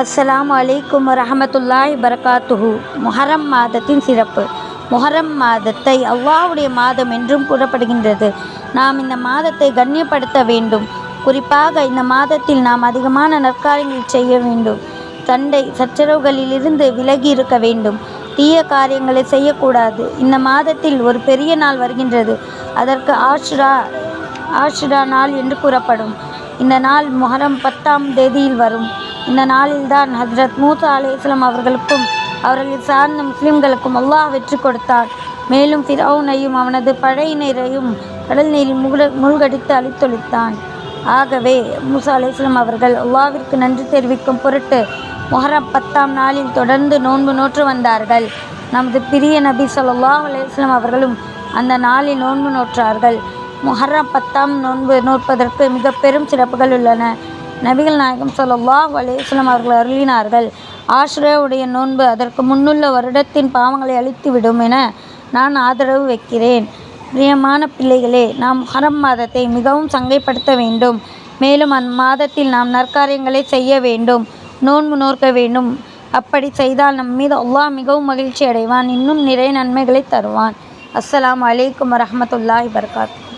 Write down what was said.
அஸ்ஸலாமு அலைக்கும் வரஹமத்துல்லாஹி பரகாத்துஹு முஹரம் மாதத்தின் சிறப்பு. முஹரம் மாதத்தை அவ்வாவுடைய மாதம் என்றும் கூறப்படுகின்றது. நாம் இந்த மாதத்தை கண்ணியப்படுத்த வேண்டும். குறிப்பாக இந்த மாதத்தில் நாம் அதிகமான நற்காரியங்கள் செய்ய வேண்டும். சண்டை சச்சரவுகளிலிருந்து விலகி இருக்க வேண்டும். தீய காரியங்களை செய்யக்கூடாது. இந்த மாதத்தில் ஒரு பெரிய நாள் வருகின்றது. அதற்கு ஆஷ்ரா ஆஷ்ரா நாள் என்று கூறப்படும். இந்த நாள் முஹரம் பத்தாம் தேதியில் வரும். இந்த நாளில்தான் ஹஜ்ரத் மூசா அலைஹிஸ்ஸலாம் அவர்களுக்கும் அவர்களை சார்ந்த முஸ்லிம்களுக்கும் அல்லாஹ் வெற்றி கொடுத்தார். மேலும் ஃபிரௌனையும் அவனது பழையினரையும் கடல் நீரில் முக மூழ்கடித்து அழித்தொழித்தான். ஆகவே மூசா அலைஹிஸ்ஸலாம் அவர்கள் அல்லாவிற்கு நன்றி தெரிவிக்கும் பொருட்டு முஹரம் பத்தாம் நாளில் தொடர்ந்து நோன்பு நோற்று வந்தார்கள். நமது பிரிய நபி ஸல்லல்லாஹு அலைஹி அவர்களும் அந்த நாளில் நோன்பு நோற்றார்கள். முஹர்ரம் பத்தாம் நோன்பு நோற்பதற்கு மிக பெரும் சிறப்புகள் உள்ளன. நபிகள் நாயகம் சொல்லவா அலைஹி அவர்கள் அருளினார்கள் ஆஷ்ரேவுடைய நோன்பு அதற்கு முன்னுள்ள வருடத்தின் பாவங்களை அழித்துவிடும் என நான் ஆதரவு வைக்கிறேன். பிரியமான பிள்ளைகளே நாம் ஹரம் மாதத்தை மிகவும் சங்கைப்படுத்த வேண்டும். மேலும் அம்மாதத்தில் நாம் நற்காரியங்களை செய்ய வேண்டும் நோன்பு நோக்க வேண்டும். அப்படி செய்தால் நம் மீது அல்லாஹ் மிகவும் மகிழ்ச்சி அடைவான் இன்னும் நிறைய நன்மைகளை தருவான். அஸ்ஸலாம் அலைக்கும் வரஹ்மத்துல்லாஹி வபரகாத்துஹு